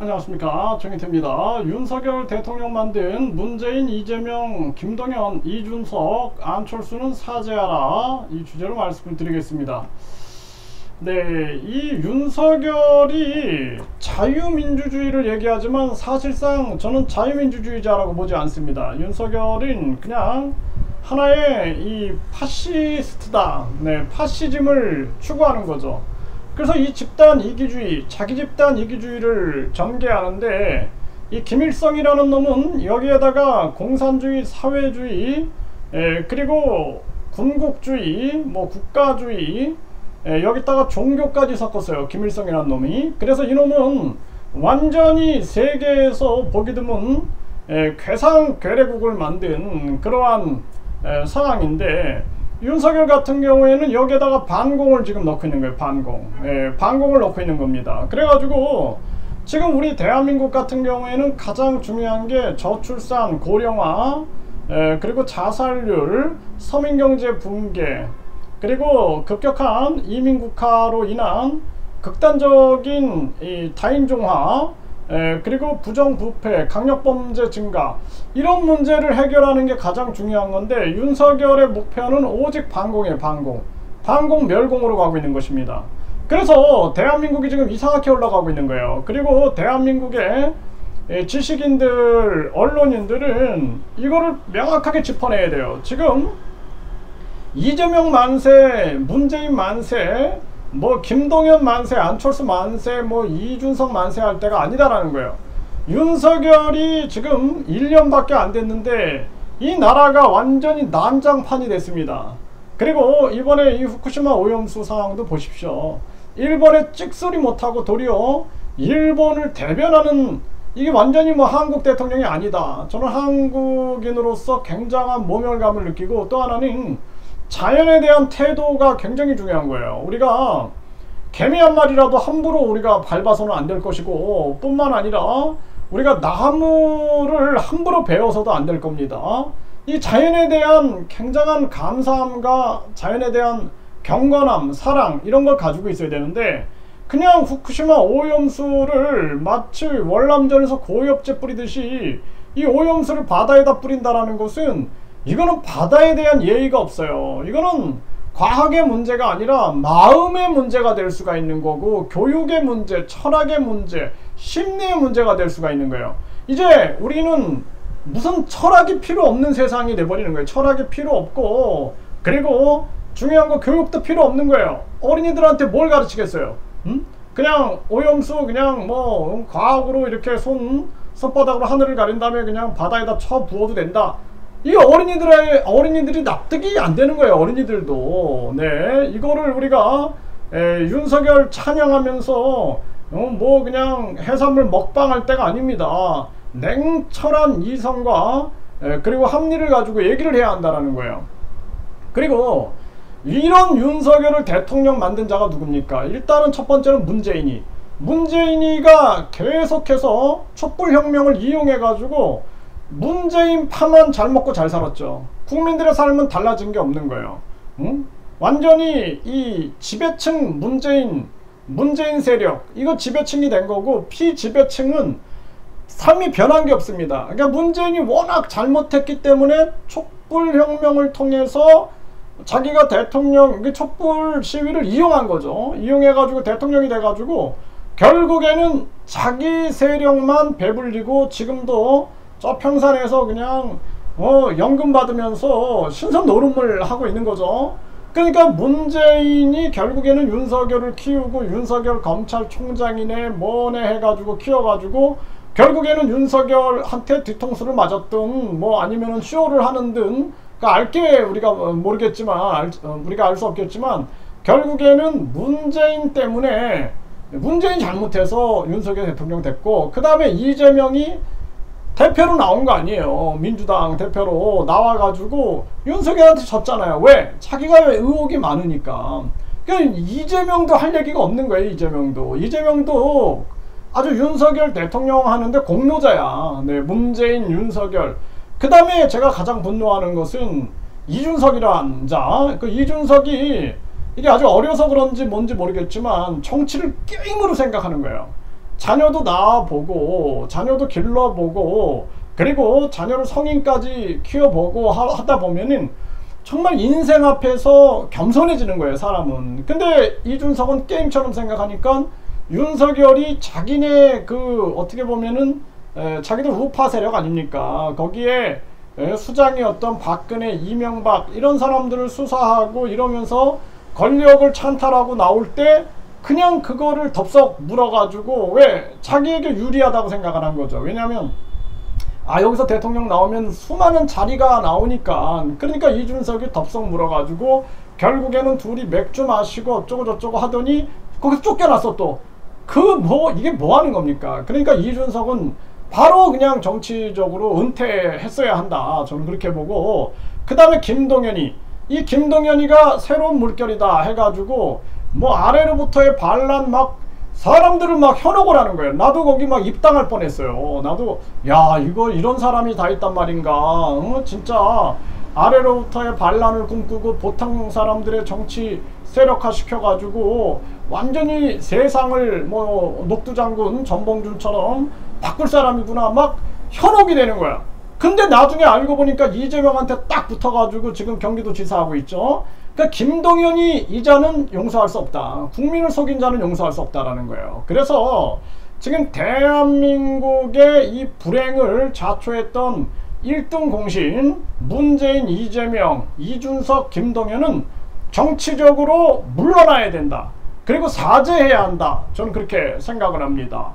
안녕하십니까 정희태입니다. 윤석열 대통령 만든 문재인, 이재명, 김동연, 이준석, 안철수는 사죄하라 이 주제로 말씀을 드리겠습니다. 네, 이 윤석열이 자유민주주의를 얘기하지만 사실상 저는 자유민주주의자라고 보지 않습니다. 윤석열은 그냥 하나의 이 파시스트다, 네, 파시즘을 추구하는 거죠. 그래서 이 집단 이기주의, 자기 집단 이기주의를 전개하는데 이 김일성이라는 놈은 여기에다가 공산주의, 사회주의, 에, 그리고 군국주의, 뭐 국가주의, 에, 여기다가 종교까지 섞었어요. 김일성이라는 놈이. 그래서 이 놈은 완전히 세계에서 보기 드문 에, 괴상 괴뢰국을 만든 그러한 에, 상황인데 윤석열 같은 경우에는 여기에다가 반공을 지금 넣고 있는 거예요. 반공. 예, 반공을 넣고 있는 겁니다. 그래가지고 지금 우리 대한민국 같은 경우에는 가장 중요한 게 저출산, 고령화, 예, 그리고 자살률, 서민경제 붕괴, 그리고 급격한 이민국화로 인한 극단적인 이 다인종화, 에, 그리고 부정부패, 강력범죄 증가 이런 문제를 해결하는 게 가장 중요한 건데 윤석열의 목표는 오직 반공이에요. 반공. 반공 멸공으로 가고 있는 것입니다. 그래서 대한민국이 지금 이상하게 올라가고 있는 거예요. 그리고 대한민국의 지식인들, 언론인들은 이거를 명확하게 짚어내야 돼요. 지금 이재명 만세, 문재인 만세, 뭐 김동연 만세, 안철수 만세, 뭐 이준석 만세 할 때가 아니다라는 거예요. 윤석열이 지금 1년밖에 안 됐는데 이 나라가 완전히 난장판이 됐습니다. 그리고 이번에 이 후쿠시마 오염수 상황도 보십시오. 일본에 찍소리 못하고 도리어 일본을 대변하는 이게 완전히 뭐 한국 대통령이 아니다. 저는 한국인으로서 굉장한 모멸감을 느끼고 또 하나는 자연에 대한 태도가 굉장히 중요한 거예요. 우리가 개미 한 마리라도 함부로 우리가 밟아서는 안 될 것이고 뿐만 아니라 우리가 나무를 함부로 베어서도 안 될 겁니다. 이 자연에 대한 굉장한 감사함과 자연에 대한 경건함, 사랑 이런 걸 가지고 있어야 되는데 그냥 후쿠시마 오염수를 마치 월남전에서 고엽제 뿌리듯이 이 오염수를 바다에다 뿌린다라는 것은 이거는 바다에 대한 예의가 없어요. 이거는 과학의 문제가 아니라 마음의 문제가 될 수가 있는 거고 교육의 문제, 철학의 문제, 심리의 문제가 될 수가 있는 거예요. 이제 우리는 무슨 철학이 필요 없는 세상이 돼버리는 거예요. 철학이 필요 없고 그리고 중요한 거 교육도 필요 없는 거예요. 어린이들한테 뭘 가르치겠어요? 음? 그냥 오염수 그냥 뭐 과학으로 이렇게 손 손바닥으로 하늘을 가린 다음에 그냥 바다에다 쳐 부어도 된다. 이 어린이들의 어린이들이 납득이 안 되는 거예요. 어린이들도 네 이거를 우리가 에, 윤석열 찬양하면서 어, 뭐 그냥 해산물 먹방할 때가 아닙니다. 냉철한 이성과 에, 그리고 합리를 가지고 얘기를 해야 한다라는 거예요. 그리고 이런 윤석열을 대통령 만든 자가 누굽니까? 일단은 첫 번째는 문재인이 문재인이가 계속해서 촛불혁명을 이용해 가지고 문재인 파만 잘 먹고 잘 살았죠. 국민들의 삶은 달라진 게 없는 거예요. 응? 완전히 이 지배층 문재인 문재인 세력 이거 지배층이 된 거고 피지배층은 삶이 변한 게 없습니다. 그러니까 문재인이 워낙 잘못했기 때문에 촛불혁명을 통해서 자기가 대통령 촛불 시위를 이용한 거죠. 이용해가지고 대통령이 돼가지고 결국에는 자기 세력만 배불리고 지금도 저 평산에서 그냥 어 연금 받으면서 신선 노름을 하고 있는 거죠. 그러니까 문재인이 결국에는 윤석열을 키우고 윤석열 검찰총장이네 뭐네 해가지고 키워가지고 결국에는 윤석열한테 뒤통수를 맞았든 뭐 아니면은 쇼를 하는 등 그러니까 알게 우리가 모르겠지만 알, 어, 우리가 알 수 없겠지만 결국에는 문재인 때문에 문재인 잘못해서 윤석열 대통령 됐고 그 다음에 이재명이 대표로 나온 거 아니에요. 민주당 대표로 나와가지고 윤석열한테 졌잖아요. 왜? 자기가 의혹이 많으니까. 그러니까 이재명도 할 얘기가 없는 거예요. 이재명도. 이재명도 아주 윤석열 대통령 하는데 공로자야. 네, 문재인, 윤석열. 그 다음에 제가 가장 분노하는 것은 이준석이란 자. 그 이준석이 이게 아주 어려서 그런지 뭔지 모르겠지만 정치를 게임으로 생각하는 거예요. 자녀도 낳아보고 자녀도 길러보고 그리고 자녀를 성인까지 키워보고 하, 다 보면은 정말 인생 앞에서 겸손해지는 거예요 사람은. 근데 이준석은 게임처럼 생각하니까 윤석열이 자기네 그 어떻게 보면은 에, 자기들 우파 세력 아닙니까? 거기에 에, 수장이었던 박근혜 이명박 이런 사람들을 수사하고 이러면서 권력을 찬탈하고 나올 때 그냥 그거를 덥석 물어가지고 왜 자기에게 유리하다고 생각을 한 거죠. 왜냐하면 아 여기서 대통령 나오면 수많은 자리가 나오니까. 그러니까 이준석이 덥석 물어가지고 결국에는 둘이 맥주 마시고 어쩌고 저쩌고 하더니 거기서 쫓겨났어 또. 그 뭐 이게 뭐 하는 겁니까? 그러니까 이준석은 바로 그냥 정치적으로 은퇴했어야 한다. 저는 그렇게 보고. 그 다음에 김동연이. 이 김동연이가 새로운 물결이다 해가지고 뭐 아래로부터의 반란 막 사람들을 막 현혹을 하는 거예요. 나도 거기 막 입당할 뻔했어요. 나도 야 이거 이런 사람이 다 있단 말인가. 어, 진짜 아래로부터의 반란을 꿈꾸고 보통 사람들의 정치 세력화 시켜가지고 완전히 세상을 뭐 녹두장군 전봉준처럼 바꿀 사람이구나 막 현혹이 되는 거야. 근데 나중에 알고 보니까 이재명한테 딱 붙어가지고 지금 경기도 지사하고 있죠. 그러니까 김동연이 이자는 용서할 수 없다. 국민을 속인 자는 용서할 수 없다라는 거예요. 그래서 지금 대한민국의 이 불행을 자초했던 1등 공신 문재인, 이재명, 이준석, 김동연은 정치적으로 물러나야 된다. 그리고 사죄해야 한다. 저는 그렇게 생각을 합니다.